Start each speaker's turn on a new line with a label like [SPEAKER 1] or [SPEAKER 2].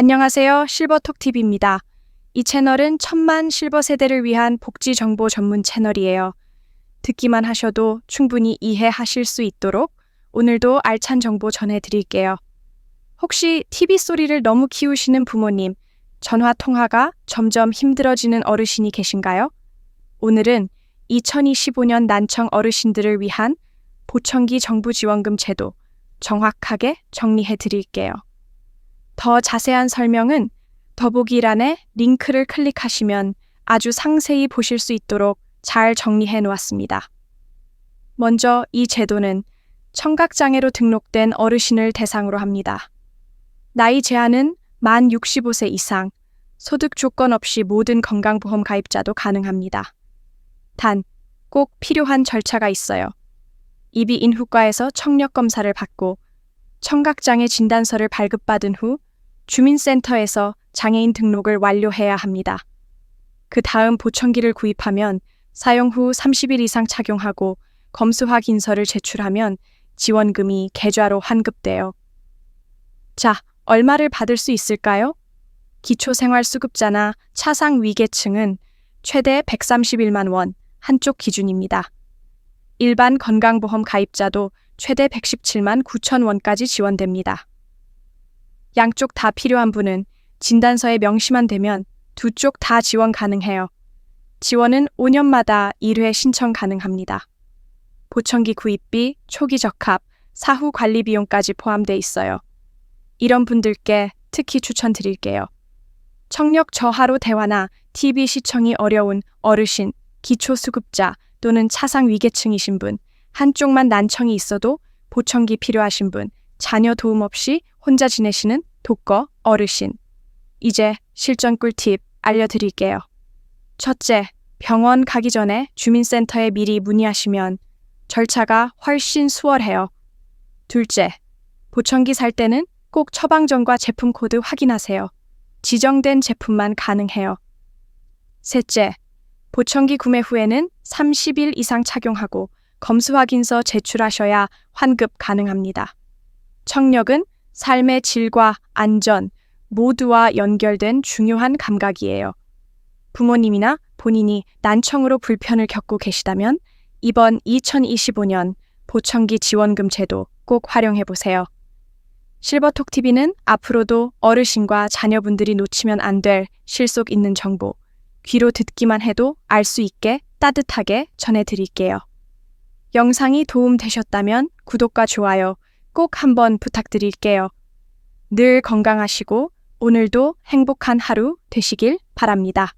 [SPEAKER 1] 안녕하세요. 실버톡TV입니다. 이 채널은 천만 실버 세대를 위한 복지 정보 전문 채널이에요. 듣기만 하셔도 충분히 이해하실 수 있도록 오늘도 알찬 정보 전해드릴게요. 혹시 TV 소리를 너무 키우시는 부모님, 전화 통화가 점점 힘들어지는 어르신이 계신가요? 오늘은 2025년 난청 어르신들을 위한 보청기 정부 지원금 제도 정확하게 정리해 드릴게요. 더 자세한 설명은 더보기란에 링크를 클릭하시면 아주 상세히 보실 수 있도록 잘 정리해 놓았습니다. 먼저 이 제도는 청각장애로 등록된 어르신을 대상으로 합니다. 나이 제한은 만 65세 이상, 소득 조건 없이 모든 건강보험 가입자도 가능합니다. 단, 꼭 필요한 절차가 있어요. 이비 인후과에서 청력 검사를 받고 청각장애 진단서를 발급받은 후 주민센터에서 장애인 등록을 완료해야 합니다. 그 다음 보청기를 구입하면 사용 후 30일 이상 착용하고 검수 확인서를 제출하면 지원금이 계좌로 환급돼요. 자, 얼마를 받을 수 있을까요? 기초생활수급자나 차상 위계층은 최대 131만 원 한쪽 기준입니다. 일반 건강보험 가입자도 최대 117만 9천 원까지 지원됩니다. 양쪽 다 필요한 분은 진단서에 명시만 되면 두 쪽 다 지원 가능해요. 지원은 5년마다 1회 신청 가능합니다. 보청기 구입비, 초기 적합, 사후 관리 비용까지 포함돼 있어요. 이런 분들께 특히 추천드릴게요. 청력 저하로 대화나 TV 시청이 어려운 어르신, 기초수급자 또는 차상 위계층이신 분, 한쪽만 난청이 있어도 보청기 필요하신 분, 자녀 도움 없이 혼자 지내시는 독거 어르신. 이제 실전 꿀팁 알려드릴게요. 첫째, 병원 가기 전에 주민센터에 미리 문의하시면 절차가 훨씬 수월해요. 둘째, 보청기 살 때는 꼭 처방전과 제품 코드 확인하세요. 지정된 제품만 가능해요. 셋째, 보청기 구매 후에는 30일 이상 착용하고 검수 확인서 제출하셔야 환급 가능합니다. 청력은 삶의 질과 안전 모두와 연결된 중요한 감각이에요. 부모님이나 본인이 난청으로 불편을 겪고 계시다면 이번 2025년 보청기 지원금 제도 꼭 활용해 보세요. 실버톡 TV는 앞으로도 어르신과 자녀분들이 놓치면 안 될 실속 있는 정보, 귀로 듣기만 해도 알 수 있게 따뜻하게 전해 드릴게요. 영상이 도움 되셨다면 구독과 좋아요 꼭 한번 부탁드릴게요. 늘 건강하시고 오늘도 행복한 하루 되시길 바랍니다.